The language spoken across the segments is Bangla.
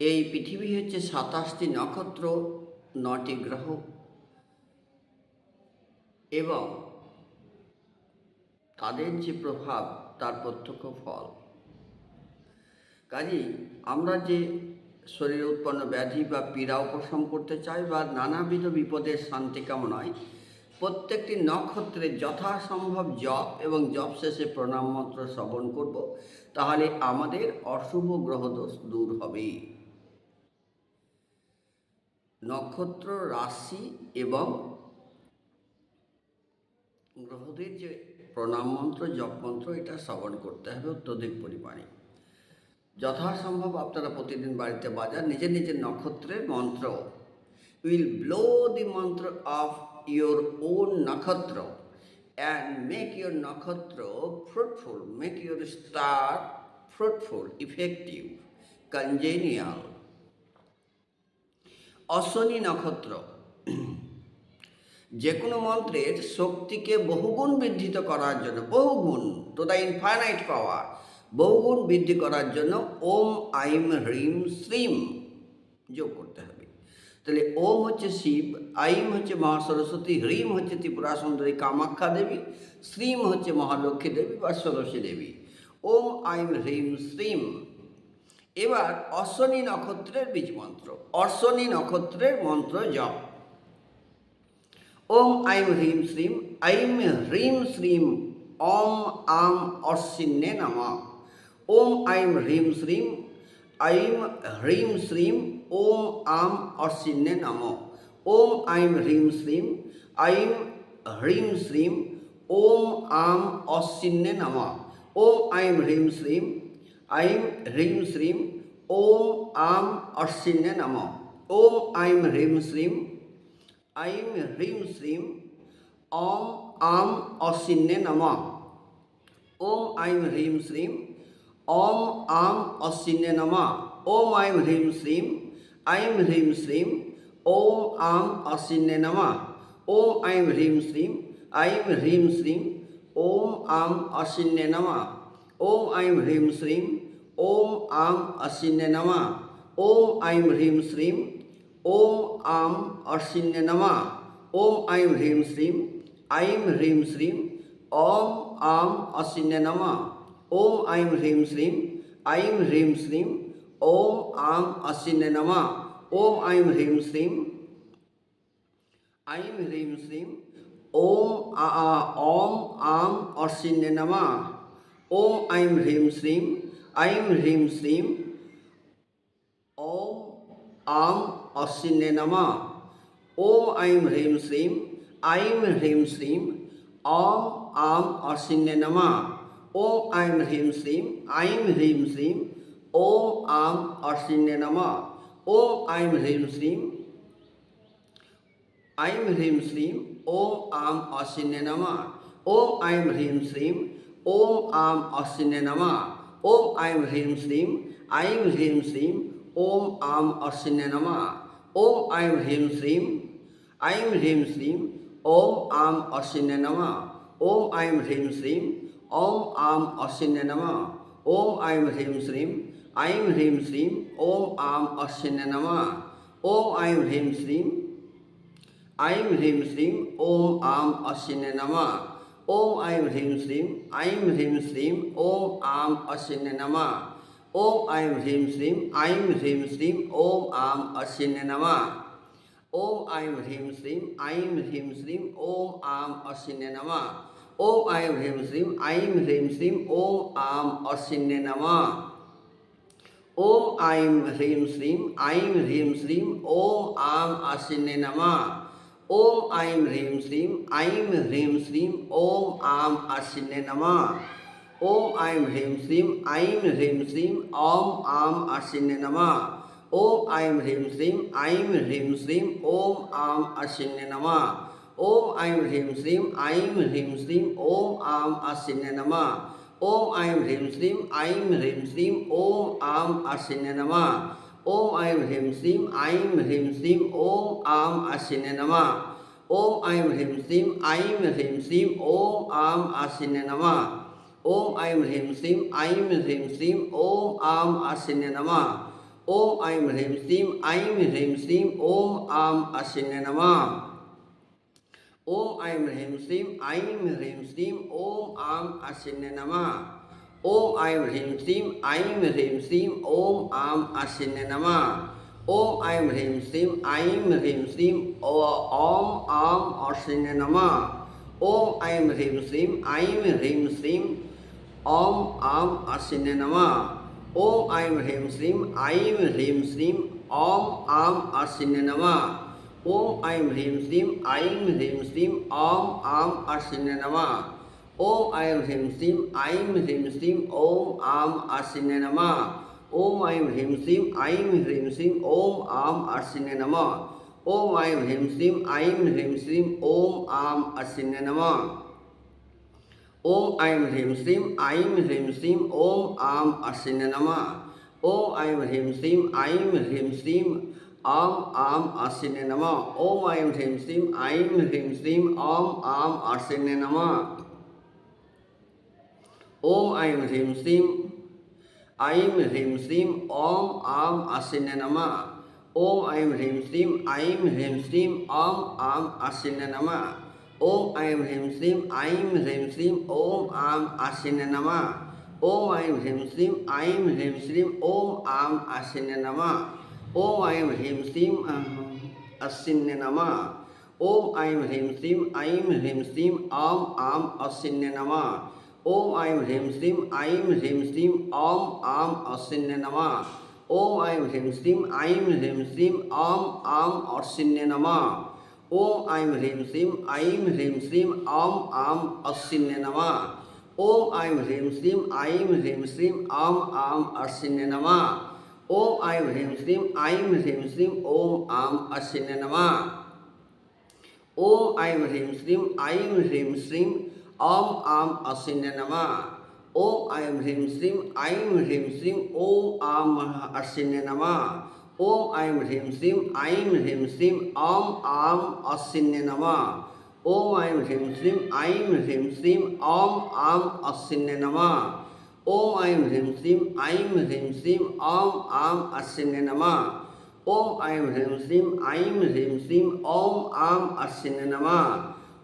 এই পৃথিবী হচ্ছে সাতাশটি নক্ষত্র, নটি গ্রহ এবং তাদের যে প্রভাব, তার প্রত্যক্ষ ফল। কাজেই আমরা যে শরীরে উৎপন্ন ব্যাধি বা পীড়া উপশম করতে চাই বা নানাবিধ বিপদের শান্তি কামনায়, প্রত্যেকটি নক্ষত্রে যথাসম্ভব জপ এবং জপ শেষে প্রণাম মন্ত্র শ্রবণ করব, তাহলে আমাদের অশুভ গ্রহদোষ দূর হবে নক্ষত্র, রাশি এবং গ্রহদের যে প্রণাম মন্ত্র, জপ মন্ত্র, এটা শ্রবণ করতে হবে অত্যধিক পরিমাণে। যথাসম্ভব আপনারা প্রতিদিন বাড়িতে বাজার নিজের নিজের নক্ষত্রের মন্ত্র। Will blow the mantra of your own nakshatra and make your nakshatra fruitful make your star fruitful effective congenial Ashwini nakshatra. যে কোনো মন্ত্রের শক্তিকে বহুগুণ বৃদ্ধিত করার জন্য, বহুগুণ টু দ্য ইনফাইনাইট পাওয়ার বহুগুণ বৃদ্ধি করার জন্য ওম, আইম, হ্রিম, শ্রীম যোগ করতে হবে। তাহলে ওম হচ্ছে শিব, আইম হচ্ছে মহা সরস্বতী হ্রিম হচ্ছে ত্রিপুরা সুন্দরী কামাখ্যা দেবী, শ্রীম হচ্ছে মহালক্ষ্মী দেবী বা ষোড়শী দেবী। ওম, আইম, হ্রিম, শ্রীম এবার অশ্বনী নক্ষত্রের বীজ মন্ত্র অশ্বনী নক্ষত্রের মন্ত্র জপ। ওম আইম হ্রিম শ্রীম, আইম হ্রিম শ্রীম ওম আম অশ্বিন্যে নম। ওম আইম হ্রিম শ্রীম, আইম হ্রিম শ্রীম, ওম আম অশ্বিন্যে নম। ওম আইম হ্রিম শ্রীম, আইম হ্রিম শ্রীম, ওম আম অশ্বিন্যে নম। ওম আইম হ্রিম শ্রীম ఐం హ్రీం శ్రీం ఓం ఆం అర్షిన్య నమ ఓం ఐం హ్రీం శ్రీం ఐం హ్రీం శ్రీం ఓం ఆం అర్షిన్య నమ ఓం ఐం హ్రీం శ్రీం ఓం ఆం అర్షిన్య నమ ఓం ఐం హ్రీం శ్రీం ఐం హ్రీం శ్రీం ওম আম অসিন্নে নমা ওম আইম হ্রিম শ্রীম আইম হ্রিম শ্রীম ওম আম অসিন্নে নমা ओम ऐं ह्रीं श्रीं, ओम आम अशिन्य नमः, ओम ऐं ह्रीं श्रीं, ओम आम अशिन्य नमः, ओम ऐं ह्रीं श्रीं, ऐं ह्रीं श्रीं, ओम आम अशिन्य नमः, ओम ऐं ह्रीं श्रीं, ऐं ह्रीं श्रीं, ओम आम अशिन्य नमः, ओम ऐं ह्रीं श्रीं, ऐं ह्रीं श्रीं, ओम आ ओम आम असिन्य नमा। ওম আইম হ্রিম শ্রীম, আইম হ্রিম শ্রীম, ওম আম অশ্বিনে নমা। ওম আইম হ্রিম শ্রীম, আইম হ্রিম শ্রীম ওম আম অশ্বিনে নমা। ওম আইম হ্রিম শ্রীম, আইম হ্রিম শ্রীম, ওম আম অশ্বিনে নমা। ওম আইম হ্রিম শ্রীম, আইম হ্রিম শ্রীম, ওম আম অশ্বিনে নমা। ওম আইম হ্রিম শ্রীম ओम आम अश्विने नमः ओम ऐं ह्रीं श्रीं ऐं ह्रीं श्रीं ओम आम अश्विने नमः ओम ऐं ह्रीं श्रीं ऐं ह्रीं श्रीं ओम आम अश्विने नमः ओम ऐं ह्रीं श्रीं ओम आम अश्विने नमः ओम ऐं ह्रीं श्रीं ऐं ह्रीं श्रीं ओम आम अश्विने नमः ओम ऐं ह्रीं श्रीं ऐं ह्रीं श्रीं ओम आम अश्विने नमः ओम ऐं ह्रीं श्रीं ऐं ह्रीं श्रीं ओम आम अश्विन नम ओम ऐं ह्रीं श्रीं ऐं ह्रीं श्रीं ओम आम अश्विन नम ओम ऐं ह्रीं श्रीं ऐं ह्रीं श्रीं ओम आम अश्विन नम ओम ऐं ह्रीं श्रीं ऐं ह्रीं श्रीं ओम आम अश्विन नम ओम ऐं ह्रीं श्रीं ऐं ह्रीं श्रीं ओम आम अश्विन नम ओम आईम ह्रीं श्रीम आईम ह्रीं श्रीम ओम आम आशिन्य नमः ओम आईम ह्रीं श्रीम आईम ह्रीं श्रीम ओम आम आशिन्य नमः ओम आईम ह्रीं श्रीम आईम ह्रीं श्रीम ओम आम आशिन्य नमः ओम आईम ह्रीं श्रीम आईम ह्रीं श्रीम ओम आम आशिन्य नमः ओम आईम ह्रीं श्रीम आईम ह्रीं श्रीम ओम आम आशिन्य नमः ಓಂ ಐಂ ಹ್ರೀಂ ಸೀಂ ಐಂ ಹ್ರೀಂ ಸೀಂ ಓಂ ಆಂ ಅಸಿನೆ ನಮಃ ಓಂ ಐಂ ಹ್ರೀಂ ಸೀಂ ಐಂ ಹ್ರೀಂ ಸೀಂ ಓಂ ಆಂ ಅಸಿನೆ ನಮಃ ಓಂ ಐಂ ಹ್ರೀಂ ಸೀಂ ಐಂ ಹ್ರೀಂ ಸೀಂ ಓಂ ಆಂ ಅಸಿನೆ ನಮಃ ಓಂ ಐಂ ಹ್ರೀಂ ಸೀಂ ಐಂ ಹ್ರೀಂ ಸೀಂ ಓಂ ಆಂ ಅಸಿನೆ ನಮಃ ಓಂ ಐಂ ಹ್ರೀಂ ಸೀಂ ಐಂ ಹ್ರೀಂ ಸೀಂ ಓಂ ಆಂ ಅಸಿನೆ ನಮಃ ওম আইম হ্রিম শ্রীম আইম হ্রিম শ্রীম ওম আম আশ্বিনে নমঃ ওম আইম হ্রিম শ্রীম আইম হ্রিম শ্রীম ও অম আম অশ্বিনে নমঃ ওম আইম হ্রিম শ্রীম আইম হ্রিম শ্রীম অম আম আশ্বিনে নমঃ ওম আইম হ্রিম শ্রীম আইম হ্রিম শ্রীম অম আম আশ্বিনে নমঃ ওম আইম হ্রিম শ্রীম আইম হ্রিম শ্রীম অম আম আশ্বিনে নমঃ ओम ऐं ह्रीं श्रीं ऐं ह्रीं श्रीं ओम आम आशिन्य नम ओम ऐं ह्रीं श्रीं ऐं ह्रीं श्रीं ओम आम आशिन्य नम ओम ऐं ह्रीं श्रीं ऐं ह्रीं श्रीं ओम आम आशिन्य नम ओम ऐं ह्रीं श्रीं ऐं ह्रीं श्रीं ओम आम आशिन्य नम ओम ऐं ह्रीं श्रीं ऐं ह्रीं श्रीं आम आम आशिन्य नम ओम ऐं ह्रीं श्रीं ऐं ह्रीं श्रीं ओम आम आशिन्य नम ओम ऐं ह्रीं श्रीं ऐं ह्रीं श्रीं ॐ आं आसिन्य नमः ॐ ऐं ह्रीं श्रीं ऐं ह्रीं श्रीं ॐ आं आसिन्य नमः ॐ ऐं ह्रीं श्रीं ऐं ह्रीं श्रीं ॐ आं आसिन्य नमः ॐ ऐं ह्रीं श्रीं ऐं ह्रीं श्रीं ॐ आं आसिन्य नमः ॐ ऐं ह्रीं श्रीं असिन्य नमः ॐ ऐं ह्रीं श्रीं ऐं ह्रीं श्रीं ॐ आं असिन्य नमः ओम ऐं ह्रीं श्रीं ऐं ह्रीं श्रीं ॐ आं अशिन्य नमः ओम ऐं ह्रीं श्रीं ऐं ह्रीं श्रीं ॐ आं अशिन्य नमः ओम ऐं ह्रीं श्रीं ऐं ह्रीं श्रीं ॐ आं अशिन्य नमः ओम ऐं ह्रीं श्रीं ऐं ह्रीं श्रीं ॐ आं अशिन्य नमः ओम ऐं ह्रीं श्रीं ऐं ह्रीं श्रीं ॐ आं अशिन्य नमः ओम ऐं ह्रीं श्रीं ऐं ह्रीं श्रीं ओम आम असिन्य नमा ओम ऐं ह्रीं श्रीं ऐं ह्रीं श्रीं ओम आम असिन्य नमा ओम ऐं ह्रीं श्रीं ऐं ह्रीं श्रीं ओम आम असिन्य नमा ओम ऐं ह्रीं श्रीं ऐं ह्रीं श्रीं ओम आम असिन्य नमा ओम ऐं ह्रीं श्रीं ऐं ह्रीं श्रीं ओम आम असिन्य नमा ओम ऐं ह्रीं श्रीं ऐं ह्रीं श्रीं ओम आम असिन्य नमा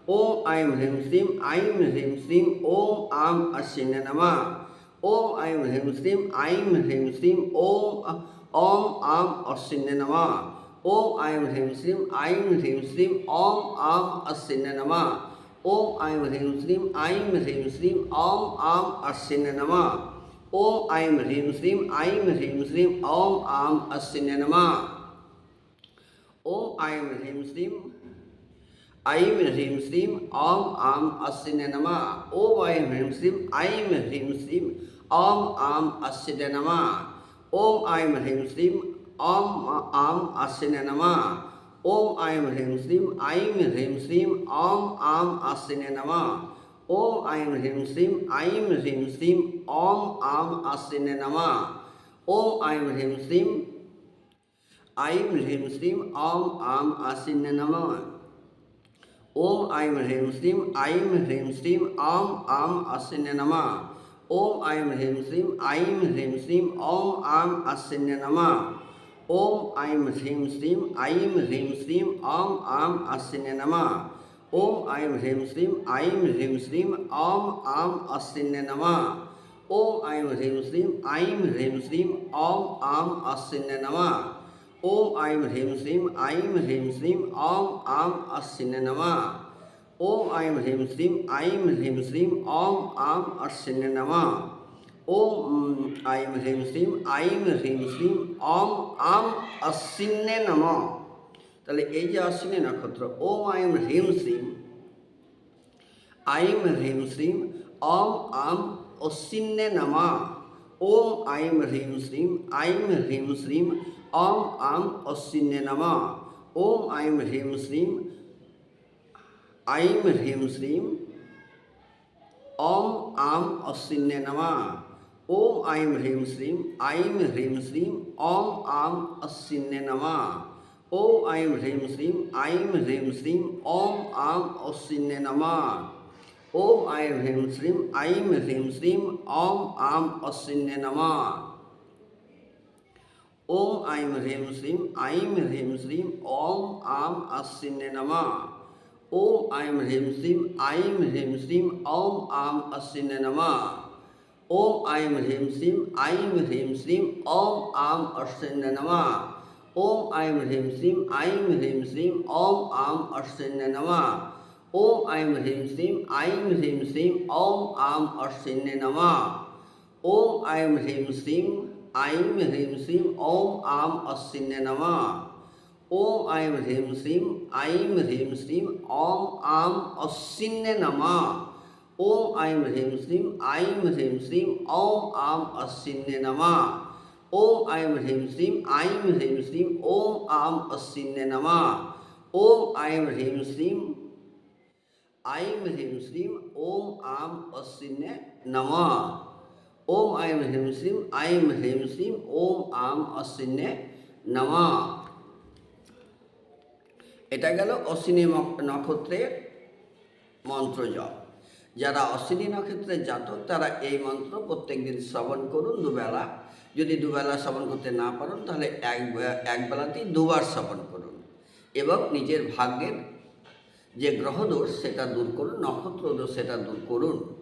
Om Aim Hrim Srim Aim Hrim Srim Om Am Ashina Nama Om Aim Hrim Srim Aim Hrim Srim Om Om Am Ashina Nama Om Aim Hrim Srim Aim Hrim Srim Om Am Ashina Nama Om Aim Hrim Srim Aim Hrim Srim Om Am Ashina Nama Om Aim Hrim Srim Aim Hrim Srim Om Am Ashina Nama Om Aim Hrim Srim আইম হ্রিম শ্রীম অম আম অশ্বিনে নমঃ ওম আইম হ্রিম শ্রীম আইম হ্রিম শ্রীম অম আম অশ্বিনে নমঃ ওম আইম হ্রিম শ্রীম অম আম অশ্বিনে নমঃ ওম আইম হ্রিম শ্রীম আইম হ্রিম শ্রীম অম আম অশ্বিনে নমঃ ওম আইম হ্রিম শ্রীম আইম হ্রিম শ্রীম অম আম অশ্বিনে নমঃ ওম আইম হ্রিম শ্রীম আইম হ্রিম শ্রীম অম আম আশ্বিনে নমঃ ओम ऐं ह्रीं श्रीं ऐं ह्रीं श्रीं आं आम् अस्सिन्य नमः ॐ ऐं ह्रीं श्रीं ऐं ह्रीं श्रीं ॐ आम् अस्सिन्य नमः ॐ ऐं ह्रीं श्रीं ऐं ह्रीं श्रीं ॐ आम् अस्सिन्य नमः ॐ ऐं ह्रीं श्रीं ऐं ह्रीं श्रीं ॐ आम् अस्सिन्य नमः ॐ ऐं ह्रीं श्रीं ऐं ह्रीं श्रीं ॐ आम् अस्सिन्य नमः ওম আইম হ্রিম শ্রীম আইম হ্রিম শ্রীম অম আম অশ্বিনে নমঃ ওম আইম হ্রিম শ্রীম আইম হ্রিম শ্রীম অম আম অশ্বিনে নমঃ ওম আইম হ্রিম শ্রীম আইম হ্রিম শ্রীম অম আম অশ্বিনে নমঃ তাহলে এই যে অশ্বিনী নক্ষত্র ওম আইম হ্রিম শ্রীম আইম হ্রিম শ্রীম অম আম অশ্বিনে নমঃ ওম আইম হ্রিম শ্রীম আইম হ্রিম শ্রীম অম আম অশ্বিনে নমঃ। ওম আইম হ্রিম শ্রীম আইম হ্রিম শ্রীম অম আম অশ্বিনে নমঃ। ওম আইম হ্রিম শ্রীম আইম হ্রিম শ্রীম অম আম অশ্বিনে নমঃ। ওম আইম হ্রিম শ্রীম আইম হ্রিম শ্রীম অম আম অশ্বিনে নমঃ। ওম আইম হ্রিম শ্রীম আইম হ্রিম শ্রীম অম আম অশ্বিনে নমঃ। ओम ऐं ह्रीं श्रीं ऐं ह्रीं श्रीं ओम आम अश्विन्य नमः ओम ऐं ह्रीं श्रीं ऐं ह्रीं श्रीं ओम आम अश्विन्य नमः ओम ऐं ह्रीं श्रीं ऐं ह्रीं श्रीं ओम आम अश्विन्य नमः ओम ऐं ह्रीं श्रीं ऐं ह्रीं श्रीं ओम आम अश्विन्य नमः ओम ऐं ह्रीं श्रीं ऐं ह्रीं श्रीं ओम आम अश्विन्य नमः ओम ऐं ह्रीं श्रीं ऐं ह्रीं श्रीं ॐ आं अश्विन्य नमः। ॐ ऐं ह्रीं श्रीं ऐं ह्रीं श्रीं ॐ आं अश्विन्य नमः। ॐ ऐं ह्रीं श्रीं ऐं ह्रीं श्रीं ॐ आं अश्विन्य नमः। ॐ ऐं ह्रीं श्रीं ऐं ह्रीं श्रीं ॐ, आं अश्विन्य नमः। ॐ ऐं ह्रीं श्रीं ऐं ह्रीं श्रीं ॐ, आं अश्विन्य नमः। ওম আইম হ্রিম শ্রীম আইম হ্রিম শ্রীম ওম আম অশ্বিনে নমা এটা গেল অশ্বিনী নক্ষত্রের মন্ত্র জপ। যারা অশ্বিনী নক্ষত্রের জাতক, তারা এই মন্ত্র প্রত্যেক দিন শ্রবণ করুন দুবেলা। যদি দুবেলা শ্রবণ করতে না পারেন, তাহলে এক বে- এক বেলাতেই দুবার শ্রবণ করুন। এবং নিজের ভাগ্যের যে গ্রহদোষ, সেটা দূর করুন নক্ষত্র দোষ সেটা দূর করুন।